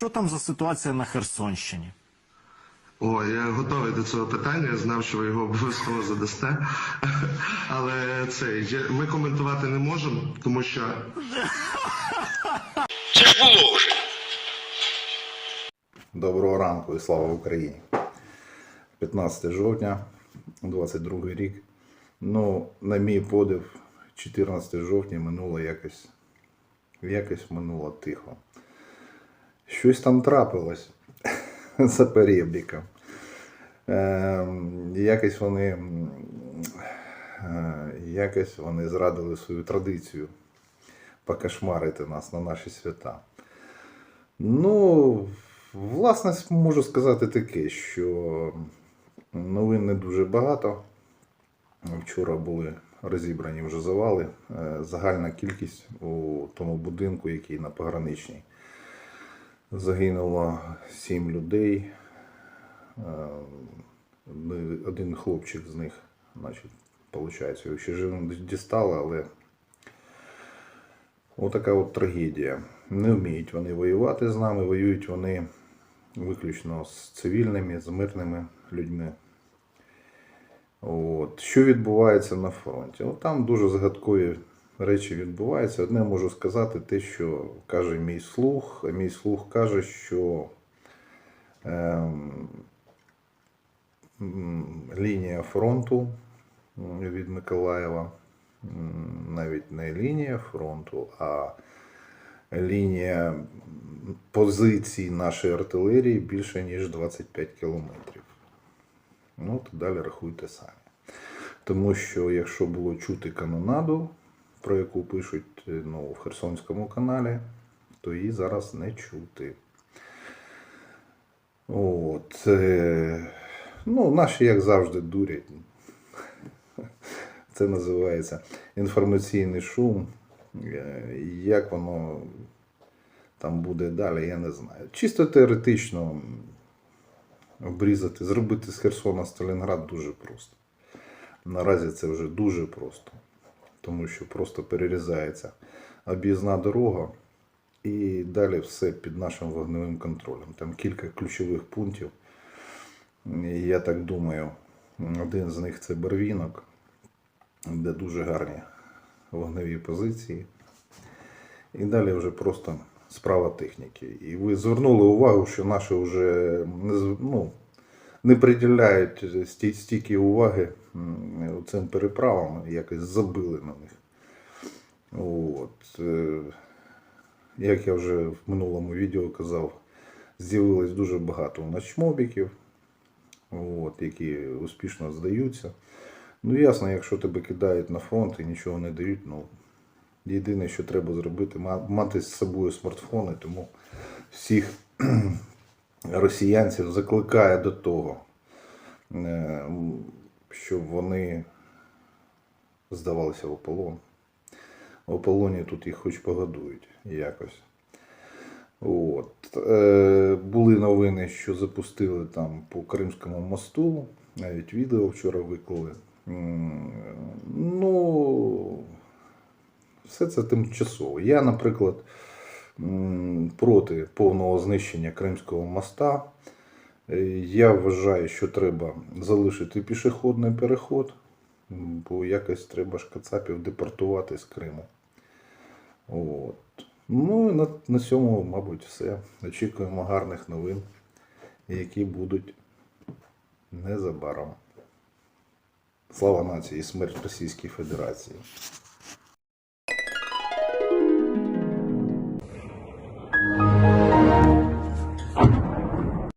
Що там за ситуація на Херсонщині? О, я готовий до цього питання. Я знав, що ви його обов'язково задасте. Але це ми коментувати не можемо, тому що Це ж було вже. Доброго ранку і слава Україні. 15 жовтня, 22 рік. Ну, на мій подив, 14 жовтня минуло якось, якось минуло тихо. Щось там трапилось за перебріком. Ем, якось вони е, якось вони зрадили свою традицію покошмарити нас на наші свята. Ну, власне, можу сказати таке, що новин не дуже багато. Вчора були розібрані вже завали. Е, Загальна кількість у тому будинку, який на пограничній. Загинуло сім людей. Е, Один хлопчик з них, значить, виходить, його ще живим дістали, але Отака от трагедія. Не вміють вони воювати з нами, воюють вони виключно з цивільними, з мирними людьми. От. Що відбувається на фронті? От там дуже загадкові речі відбуваються. Одне можу сказати, те, що каже мій слух. Мій слух каже, що ем, лінія фронту від Миколаєва навіть не лінія фронту, а лінія позицій нашої артилерії більше, ніж 25 кілометрів. Ну, то далі рахуйте самі. Тому що якщо було чути канонаду, про яку пишуть е, ну, в Херсонському каналі, то її зараз не чути. От, е, ну, наші, як завжди, дурять. Це називається інформаційний шум. Е, Як воно там буде далі, я не знаю. Чисто теоретично обрізати, зробити з Херсона Сталінград дуже просто. Наразі це вже дуже просто, тому що просто перерізається об'їзна дорога і далі все під нашим вогневим контролем. Там кілька ключових пунктів. Я так думаю, один з них це Барвінок де дуже гарні вогневі позиції. І далі вже просто справа техніки. І ви звернули увагу, що наші вже ну, не приділяють стільки уваги цим переправам, якось забили на них. От. е, Як я вже в минулому відео казав, з'явилось дуже багато начмобіків, от, які успішно здаються. Ну, ясно, якщо тебе кидають на фронт і нічого не дають, ну єдине, що треба зробити, мати з собою смартфони, тому всіх росіянців закликає до того, е, щоб вони здавалися в полон. В полоні тут їх хоч погодують якось. От. Е, були новини, що запустили там по Кримському мосту, навіть відео вчора виклали. Ну, все це тимчасово. Я, наприклад, проти повного знищення Кримського моста. Е, Я вважаю, що треба залишити пішохідний переход, бо якось треба ж кацапів депортувати з Криму. От. Ну, і на, на цьому, мабуть, все. Очікуємо гарних новин, які будуть незабаром. Слава нації і смерть Російській Федерації.